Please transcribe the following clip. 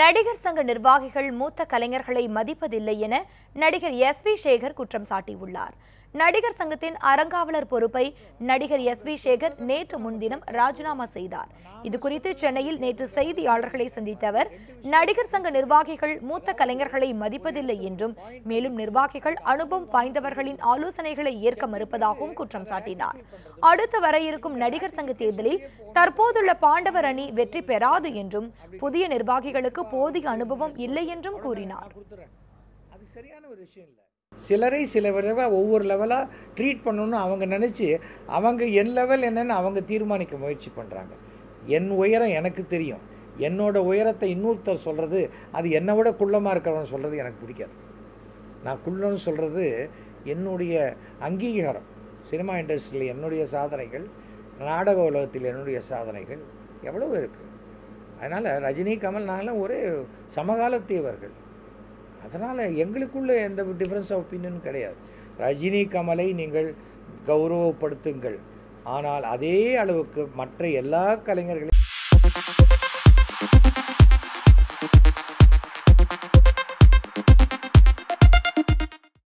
நடிகர் சங்க நிர்வாகிகள் மூத்த கலைஞர்களை மதிப்பதில்லை என நடிகர் எஸ் பி சேகர் குற்றம் சாட்டியுள்ளார். நடிகர் சங்கத்தின் அறங்காவலர் பொறுப்பை நடிகர் எஸ் பி சேகர் நேற்று முன்தினம் ராஜினாமா செய்தார். இதுகுறித்து சென்னையில் நேற்று செய்தியாளர்களை சந்தித்த அவர் நடிகர் சங்க நிர்வாகிகள் மூத்த கலைஞர்களை மதிப்பதில்லை என்றும் மேலும் நிர்வாகிகள் அனுபவம் வாய்ந்தவர்களின் ஆலோசனைகளை ஏற்க மறுப்பதாகவும் குற்றம் சாட்டினார். அடுத்து வர இருக்கும் நடிகர் சங்க தேர்தலில் தற்போதுள்ள பாண்டவர் அணி வெற்றி பெறாது என்றும் புதிய நிர்வாகிகளுக்கு போதிய அனுபவம் இல்லை என்றும் கூறினார். அது சரியான ஒரு விஷயம் இல்லை. சிலரை சில விதமாக ஒவ்வொரு லெவலாக ட்ரீட் பண்ணணும்னு அவங்க நினச்சி அவங்க என் லெவல் என்னன்னு அவங்க தீர்மானிக்க முயற்சி பண்ணுறாங்க என் உயரம் எனக்கு தெரியும். என்னோடய உயரத்தை இன்னொருத்தர் சொல்கிறது அது என்னை விட குள்ளமாக இருக்கிறவன் சொல்கிறது எனக்கு பிடிக்காது. நான் குள்ளன்னு சொல்கிறது என்னுடைய அங்கீகாரம். சினிமா இண்டஸ்ட்ரியில் என்னுடைய சாதனைகள் நாடக உலகத்தில் என்னுடைய சாதனைகள் எவ்வளவு இருக்குது அதனால் ரஜினி கமல் நாங்களாம் ஒரே சமகாலத்தேவர்கள். அதனால் எங்களுக்குள்ள எந்த டிஃப்ரென்ஸ் ஆஃப் ஒப்பீனியனும் கிடையாது. ரஜினி கமலை நீங்கள் கௌரவப்படுத்துங்கள். ஆனால் அதே அளவுக்கு மற்ற எல்லா கலைஞர்களையும்